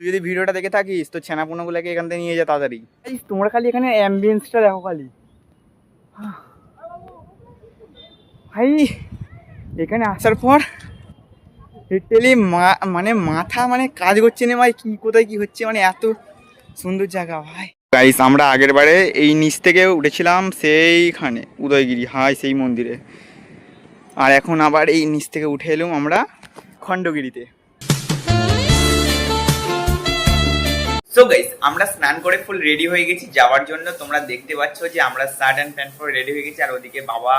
তুই যদি ভিডিওটা দেখে থাকিস তো ছেনাপোনাগুলোকে এখান থেকে নিয়ে যা তাড়াতাড়ি। তোমরা খালি এখানে অ্যাম্বিয়েন্সটা দেখো খালি। ভাই এখানে আসার পর লিটারালি মানে মাথা মানে কাজ করছে না ভাই কি কোথায় কি হচ্ছে মানে এত সুন্দর জায়গা ভাই। গাইস আমরা আগের বারে এই নিচ থেকে উঠেছিলাম সেইখানে উদয়গিরি হাই সেই মন্দিরে। আর এখন আবার এই নিচ থেকে উঠে এলাম আমরা খণ্ডগিরিতে। সো গাইস আমরা স্নান করে ফুল রেডি হয়ে গেছি। যাওয়ার জন্য তোমরা দেখতে পাচ্ছ যে আমরা শার্ট অ্যান্ড প্যান্ট পরে রেডি হয়ে গেছি, আর ওদিকে বাবা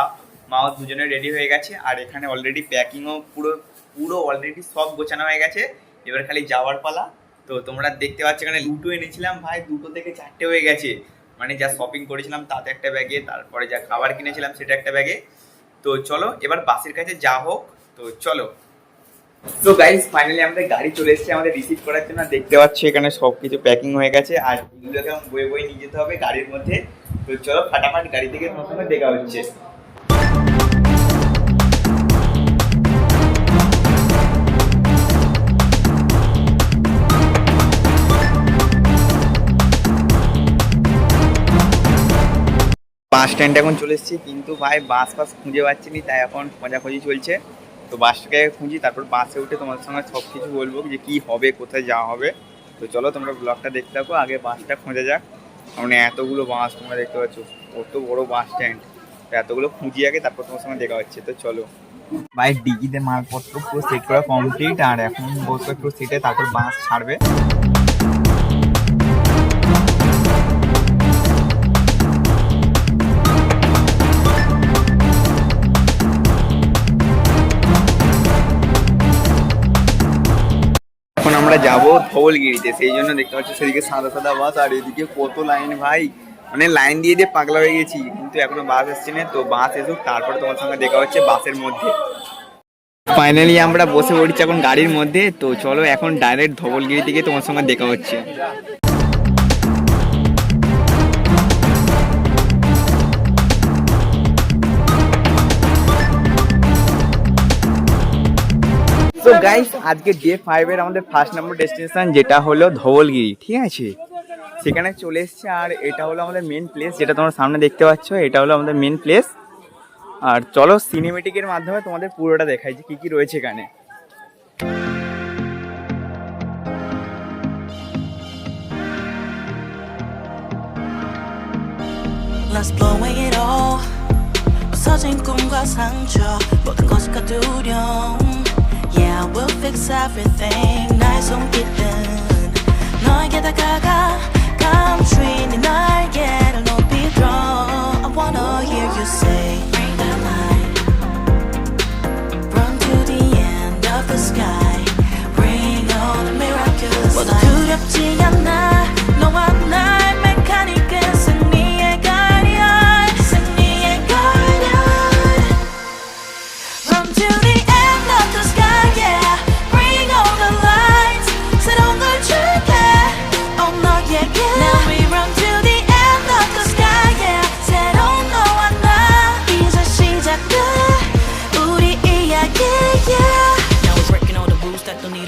মাও দুজনে রেডি হয়ে গেছে। আর এখানে অলরেডি প্যাকিংও পুরো পুরো অলরেডি সব গোছানো হয়ে গেছে। এবার খালি যাওয়ার পালা। তো তোমরা দেখতে পাচ্ছ এখানে দুটো এনেছিলাম। ভাই, দুটো থেকে চারটে হয়ে গেছে। মানে যা শপিং করেছিলাম তাতে একটা ব্যাগে তারপরে যা খাবার কিনেছিলাম সেটা একটা ব্যাগে তো চলো, এবার বাসের কাছে যা হোক। তো চলো তো গাইজ ফাইনালি আমাদের গাড়ি চলে এসেছে আমাদের রিসিভ করার জন্য। দেখতে পাচ্ছি এখানে সব কিছু প্যাকিং হয়ে গেছে। আর এগুলোকে এখন বয়ে বয়ে নিয়ে যেতে হবে গাড়ির মধ্যে। তো চলো ফাটাফাট গাড়ি থেকে সঙ্গে দেখা হচ্ছে। বাস স্ট্যান্ড এখন চলে এসেছি। কিন্তু ভাই বাস ফাস খুঁজে পাচ্ছিনি তাই এখন খোঁজাখুঁজি চলছে। তো বাসটাকে খুঁজি, তারপর বাসে উঠে তোমার সঙ্গে সব কিছু বলব যে কি হবে, কোথায় যাওয়া হবে। তো চলো তোমরা ব্লগটা দেখতে থাকো, আগে বাসটা খোঁজা যাক। মানে এতগুলো বাস তোমরা দেখতে পাচ্ছ, কত বড় বাস স্ট্যান্ড তো এতগুলো খুঁজি আগে, তারপর তোমার সঙ্গে দেখা হচ্ছে। তো চলো। ভাই ডিগিতে মালপত্র পুরো সেট করা কমপ্লিট আর এখন বসবো একটু সিটে তারপর বাস ছাড়বে। ধবলগিরিতে সেই জন্য দেখতে পাচ্ছি সেদিকে সাদা সাদা বাস, আর এদিকে কত লাইন ভাই? মানে লাইন দিয়ে দিয়ে পাগলা হয়ে গেছি, কিন্তু এখনও বাস আসছে না, তো বাস এসুক, তারপরে তোমার সঙ্গে দেখা হচ্ছে বাসের মধ্যে। ফাইনালি আমরা বসে পড়ছি এখন গাড়ির মধ্যে, তো চলো এখন ডাইরেক্ট ধবলগিরি থেকে তোমার সঙ্গে দেখা হচ্ছে। তো গাইস আজকে ডে ফাইভের আমাদের ফার্স্ট নম্বর ডেস্টিনেশন যেটা হলো ধবলগিরি ঠিক আছে সেখানে চলে এসছে আর এটা হলো আমাদের মেন প্লেস যেটা তোমরা সামনে দেখতে পাচ্ছ এটা হলো আমাদের মেন প্লেস আর চলো সিনেমেটিকের মাধ্যমে তোমাদের পুরোটা দেখাই যে কী কী রয়েছে এখানে Let's blow away it all 부서진 꿈과 상처 모든 것이 두려움 Yeah, we'll fix everything 나의 손길은 너에게 다가가 감추인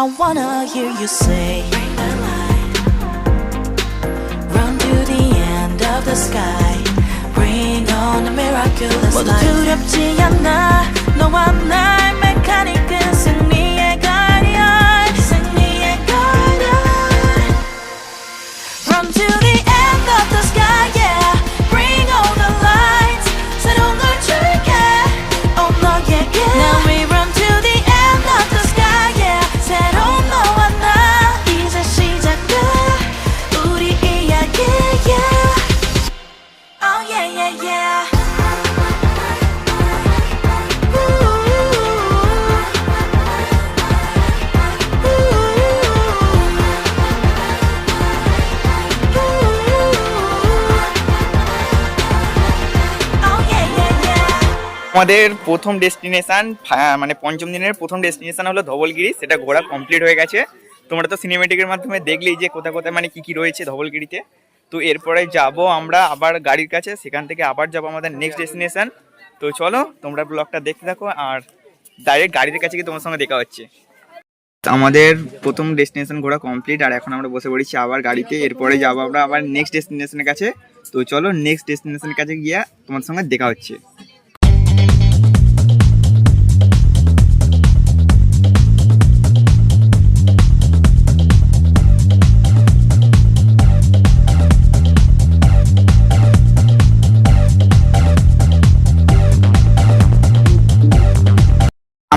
I wanna hear you say Bring the light Run to the end of the sky Bring on the miraculous 모두 light 두렵지 않아 너와 나 আমাদের প্রথম ডেস্টিনেশন মানে পঞ্চম দিনের প্রথম ডেস্টিনেশন হলো ধবলগিরি, সেটা ঘোরা complete হয়ে গেছে। তোমরা তো সিনেমেটিকের মাধ্যমে দেখলেই যে কোথায় কোথায় মানে কি কি রয়েছে ধবলগিরিতে। তো এরপরে যাব আমরা আবার গাড়ির কাছে, সেখান থেকে আবার যাব আমাদের নেক্সট ডেস্টিনেশন তো চলো, তোমরা ব্লগটা দেখতে থাকো আর ডাইরেক্ট গাড়ির কাছে গিয়ে তোমার সঙ্গে দেখা হচ্ছে। আমাদের প্রথম ডেস্টিনেশন ঘোরা কমপ্লিট আর এখন আমরা বসে পড়েছি আবার গাড়িতে। এরপরে যাব আমরা আবার নেক্সট ডেস্টিনেশনের কাছে। তো চলো নেক্সট ডেস্টিনেশনের কাছে গিয়ে তোমার সঙ্গে দেখা হচ্ছে।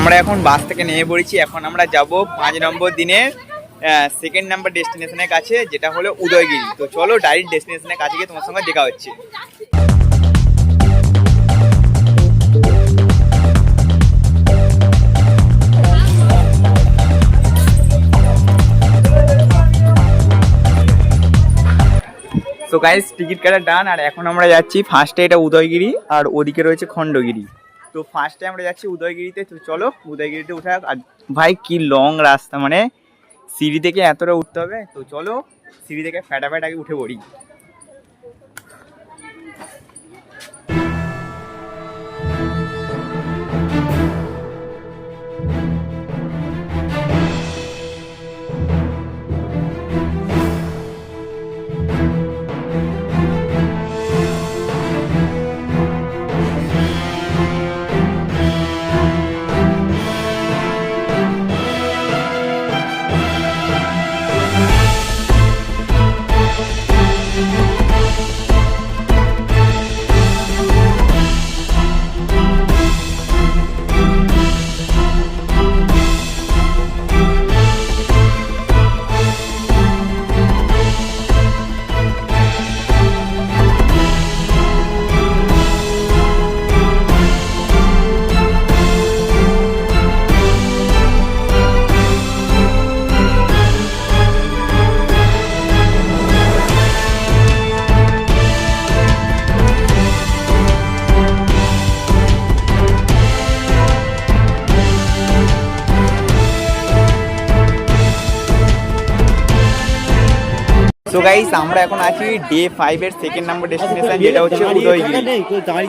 আমরা এখন বাস থেকে নেমে পড়েছি। এখন আমরা যাব পাঁচ নম্বর দিনের সেকেন্ড নাম্বার ডেস্টিনেশনের কাছে, যেটা হলো উদয়গিরি। তো চলো ডাইরেক্ট ডেস্টিনেশনের কাছে গিয়ে তোমার সঙ্গে দেখা হচ্ছে। তো গাইস টিকিট কাটা ডান আর এখন আমরা যাচ্ছি ফার্স্টে এটা উদয়গিরি, আর ওদিকে রয়েছে খণ্ডগিরি। তো ফার্স্ট টাইম আমরা যাচ্ছি উদয়গিরিতে, তো চলো উদয়গিরিতে উঠে আর ভাই, কি লং রাস্তা মানে সিঁড়ি থেকে এতটা উঠতে হবে, তো চলো সিঁড়ি থেকে ফ্যাটাফ্যাট আগে উঠে পড়ি। তো গাইস আমরা এখন আছি ডে ফাইভের সেকেন্ড নম্বর ডেস্টিনেশন যেটা হচ্ছে উদয়গিরি।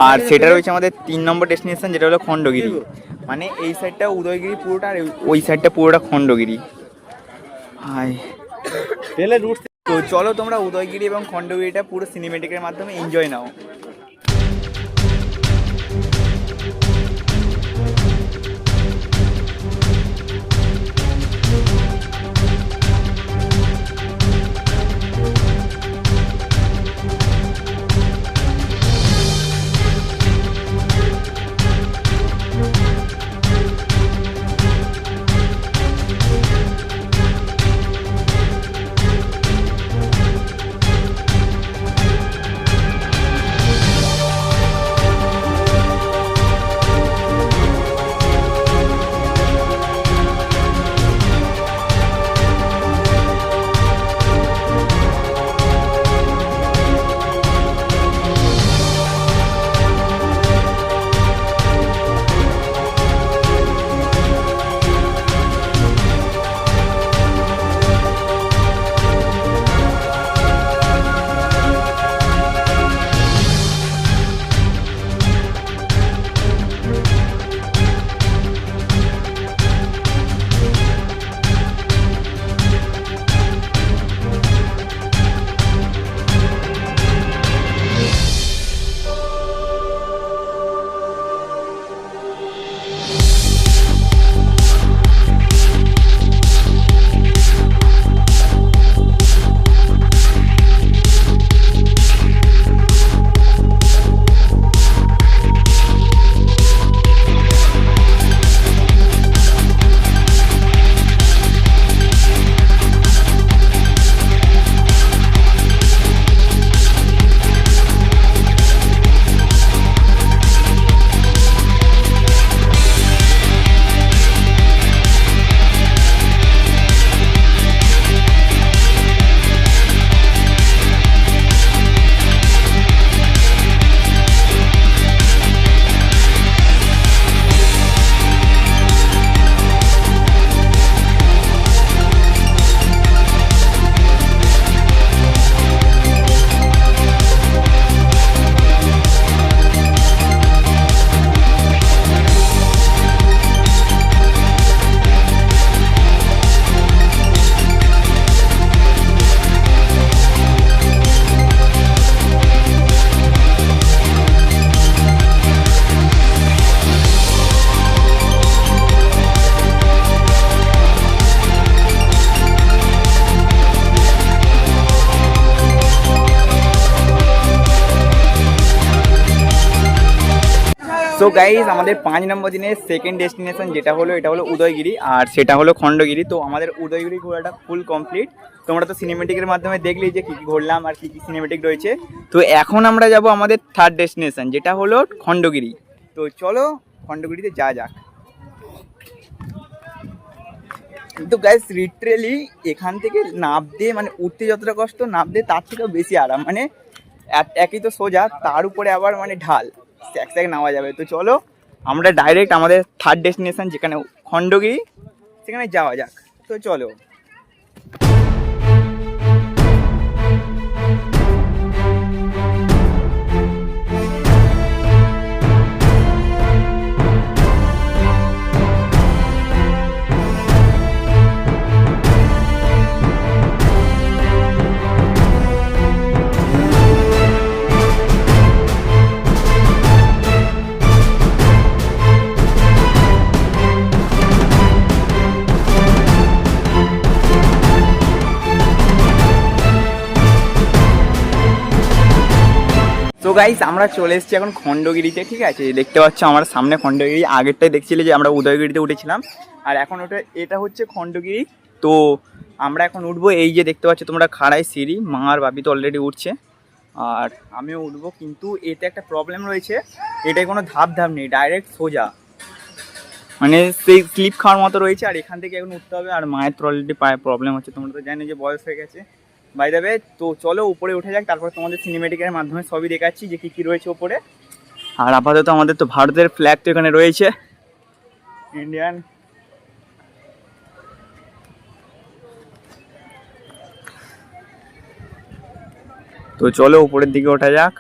আর সেটা রয়েছে আমাদের তিন নম্বর ডেস্টিনেশন যেটা হলো খণ্ডগিরি। মানে এই সাইডটা উদয়গিরি পুরোটা আর ওই সাইডটা পুরোটা খণ্ডগিরি। হাই তো চলো তোমরা উদয়গিরি এবং খণ্ডগিরিটা পুরো সিনেমেটিকের মাধ্যমে এনজয় নাও। সো গাইজ আমাদের পাঁচ নম্বর দিনের সেকেন্ড ডেস্টিনেশন যেটা হলো, এটা হলো উদয়গিরি আর সেটা হলো খণ্ডগিরি। তো আমাদের উদয়গিরি ঘোরাটা ফুল কমপ্লিট তোমরা তো সিনেমেটিকের মাধ্যমে দেখলেই যে কী কী ঘুরলাম আর কী কী সিনেমেটিক রয়েছে। তো এখন আমরা যাব আমাদের থার্ড ডেস্টিনেশন যেটা হলো খণ্ডগিরি। তো চলো খণ্ডগিরিতে যা যাক। কিন্তু গাইস লিটারেলি এখান থেকে নামতে মানে উঠতে যতটা কষ্ট নামতে তার থেকেও বেশি আরাম। মানে এক- একই তো সোজা, তার উপরে আবার মানে ঢাল। এক নেওয়া যাবে। তো চলো, আমরা ডাইরেক্ট আমাদের থার্ড ডেস্টিনেশন যেখানে খণ্ডগিরি, সেখানে যাওয়া যাক। তো চলো। তো গাইস আমরা চলে এসেছি এখন খণ্ডগিরিতে, ঠিক আছে? দেখতে পাচ্ছ আমার সামনে খণ্ডগিরি, আগেরটাই দেখছিলে যে আমরা উদয়গিরিতে উঠেছিলাম। আর এখন ওটা, এটা হচ্ছে খণ্ডগিরি। তো আমরা এখন উঠবো, এই যে দেখতে পাচ্ছ তোমরা খাড়াই সিঁড়ি মা আর বাবি তো অলরেডি উঠছে। আর আমিও উঠবো, কিন্তু এতে একটা প্রবলেম রয়েছে, এটায় কোনো ধাপ ধাপ নেই ডাইরেক্ট সোজা। মানে সেই স্লিপ খাওয়ার মতো রয়েছে, আর এখান থেকে এখন উঠতে হবে, আর মায়ের তো অলরেডি পায়ে প্রবলেম হচ্ছে, তোমরা তো জানো যে বয়স হয়ে গেছে। বাই যাবে তো চলো উপরে উঠে যাক, তারপর তোমাদের সিনেমেটিকের মাধ্যমে সবই দেখাচ্ছি যে কী কী রয়েছে উপরে। আর আপাতত আমাদের তো ভারতের ফ্ল্যাগ তো এখানে রয়েছে। ইন্ডিয়ান তো চলো উপরের দিকে ওঠা যাক।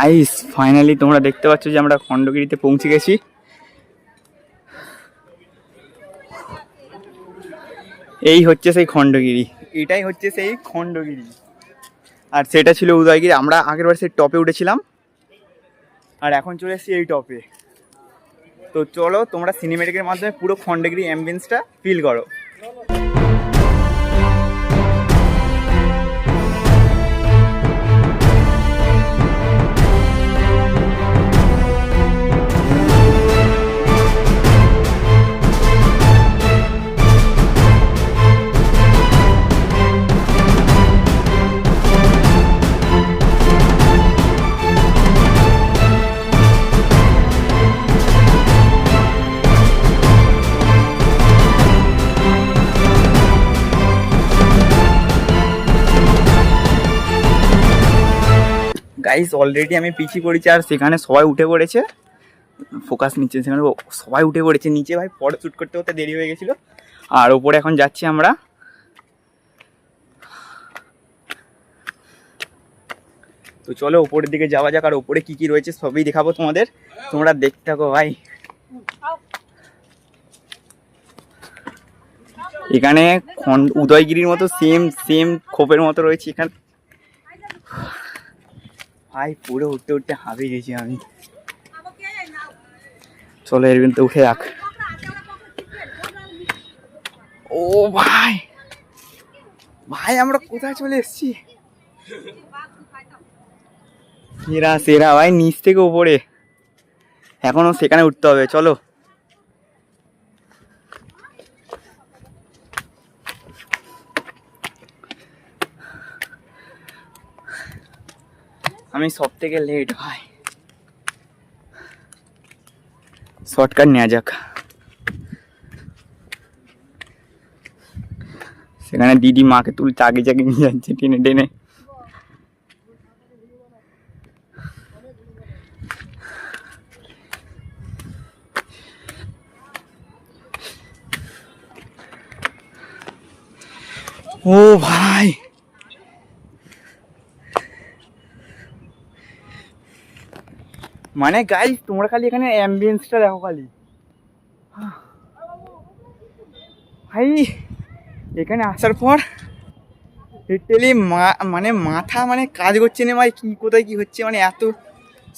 গাইস ফাইনালি তোমরা দেখতে পাচ্ছ যে আমরা খণ্ডগিরিতে পৌঁছে গেছি। এই হচ্ছে সেই খণ্ডগিরি। এটাই হচ্ছে সেই খণ্ডগিরি। আর সেটা ছিল উদয়গিরি। আমরা আগের বার সেই টপে উঠেছিলাম। আর এখন চলে এসেছি এই টপে। তো চলো তোমরা সিনেমেটিকের মাধ্যমে পুরো খণ্ডগিরি অ্যাম্বিয়েন্সটা ফিল করো। গাইস অলরেডি আমি পিছিয়ে পড়েছি আর সেখানে সবাই উঠে পড়েছে। ফোকাস নিচ্ছে সেখানে সবাই উঠে পড়েছে নিচে। ভাই ফটো শ্যুট করতে করতে দেরি হয়ে গেছিল। আর ওপরে এখন যাচ্ছি আমরা। তো চলো ওপরের দিকে যাওয়া যাক আর ওপরে কি কি রয়েছে সবই দেখাবো তোমাদের। তোমরা দেখতে থাকো, ভাই। এখানে খন- উদয়গিরির মতো সেম সেম খোপের মতো রয়েছে। এখানে ভাই পুরো উঠতে উঠতে হাঁপিয়ে গেছি আমি। চলো এর কিন্তু উঠে রাখ। ও ভাই ভাই আমরা কোথায় চলে এসছি? সেরা সেরা ভাই নিচ থেকে উপরে। এখনও সেখানে উঠতে হবে চলো। আমি সব থেকে লেট ভাই শর্টকাট নেওয়া যাক সেখানে দিদি মাকে তুলতে আগে জাগে নিয়ে যাচ্ছে টেনে টেনে ও ভাই মানে গাইস তোমরা খালি এখানে অ্যাম্বিয়েন্সটা দেখো খালি। ভাই, এখানে আসার পর লিটারালি মানে মাথা মানে কাজ করছে না ভাই, কী কোথায় কি হচ্ছে মানে এত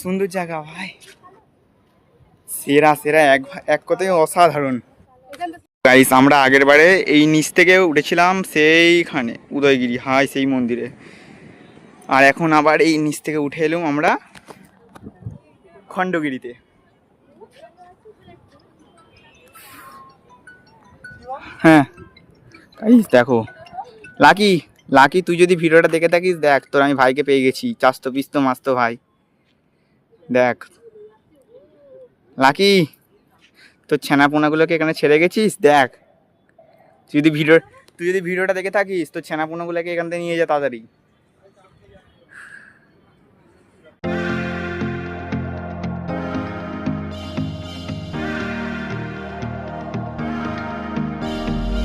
সুন্দর জায়গা, ভাই। সেরা সেরা, এক এক কথায় অসাধারণ। গাইস আমরা আগের বারে এই নিচ থেকে উঠেছিলাম সেইখানে, উদয়গিরি, হাই, সেই মন্দিরে। আর এখন আবার এই নিচ থেকে উঠে এলাম আমরা খণ্ডগিরিতে। হ্যাঁ। দেখো। লাকি লাকি, তুই যদি ভিডিওটা দেখে থাকিস, দেখ, তোর আমি ভাইকে পেয়ে গেছি। চাস্তো, পিস্তো, মাস্তো ভাই। দেখ। লাকি, তোর ছেনাপোনাগুলোকে এখানে ছেড়ে গেছিস? দেখ। তুই যদি ভিডিও, তুই যদি ভিডিওটা দেখে থাকিস, তোর ছেনাপোনাগুলোকে এখান থেকে নিয়ে যা তাড়াতাড়ি।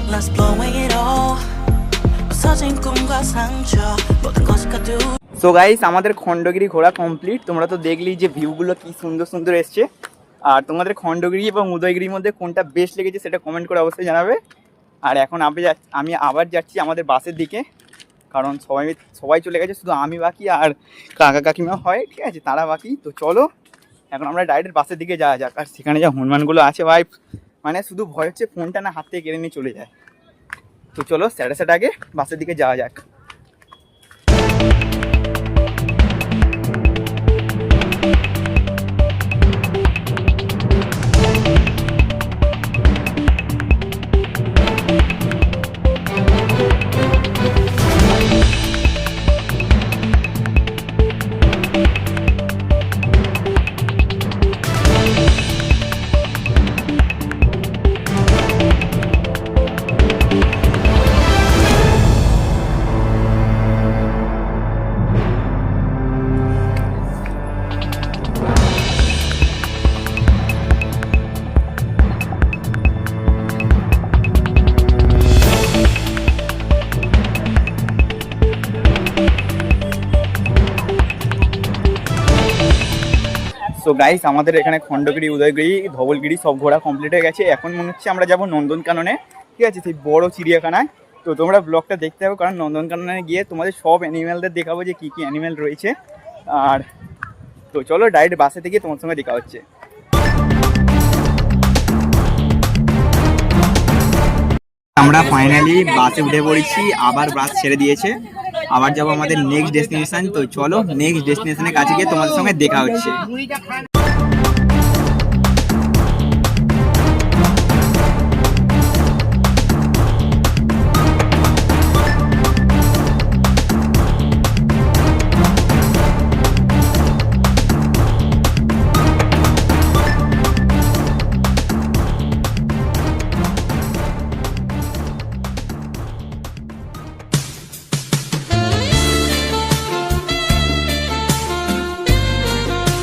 Let's blow away it all 부서진 꿈과 상처 모든 것이 가두 so guys আমাদের খণ্ডগিরি ঘোরা কমপ্লিট তোমরা তো দেখলি যে ভিউগুলো কি সুন্দর সুন্দর এসছে আর তোমাদের খণ্ডগিরি এবং উদয়গিরির মধ্যে কোনটা বেস্ট লেগেছে সেটা কমেন্ট করে অবশ্যই জানাবে আর এখন আমি যাচ্ছি আমি আবার যাচ্ছি আমাদের বাসের দিকে কারণ সবাই সবাই চলে গেছে শুধু আমি বাকি আর কাকা কাকিমা হয় ঠিক আছে তারা বাকি তো চলো এখন আমরা ডাইরেক্ট বাসের দিকে যাওয়া যাক আর সেখানে যা হনুমানগুলো আছে ভাই মানে শুধু ভয় হচ্ছে, ফোনটা না হাত থেকে কেড়ে নিয়ে চলে যায়। তো চলো স্যাটা স্যাট আগে বাসের দিকে যাওয়া যাক। সো গাইস আমাদের এখানে খণ্ডগিরি, উদয়গিরি, ধবলগিরি সব ঘোরা কমপ্লিট হয়ে গেছে। এখন মনে হচ্ছে আমরা যাব নন্দনকাননে। ঠিক আছে, সেই বড় চিড়িয়াখানায়। তো তোমরা ব্লগটা দেখতে হবে কারণ নন্দনকাননে গিয়ে তোমাদের সব অ্যানিমেলদের দেখাবো যে কী কী অ্যানিমেল রয়েছে। আর তো চলো ডাইরেক্ট বাসে থেকে তোমার সঙ্গে দেখা হচ্ছে। আমরা ফাইনালি বাসে উঠে পড়েছি, আবার বাস ছেড়ে দিয়েছে। আবার যাব আমাদের নেক্সট ডেস্টিনেশন তো চলো নেক্সট ডেস্টিনেশনের কাছে গিয়ে তোমাদের সঙ্গে দেখা হচ্ছে।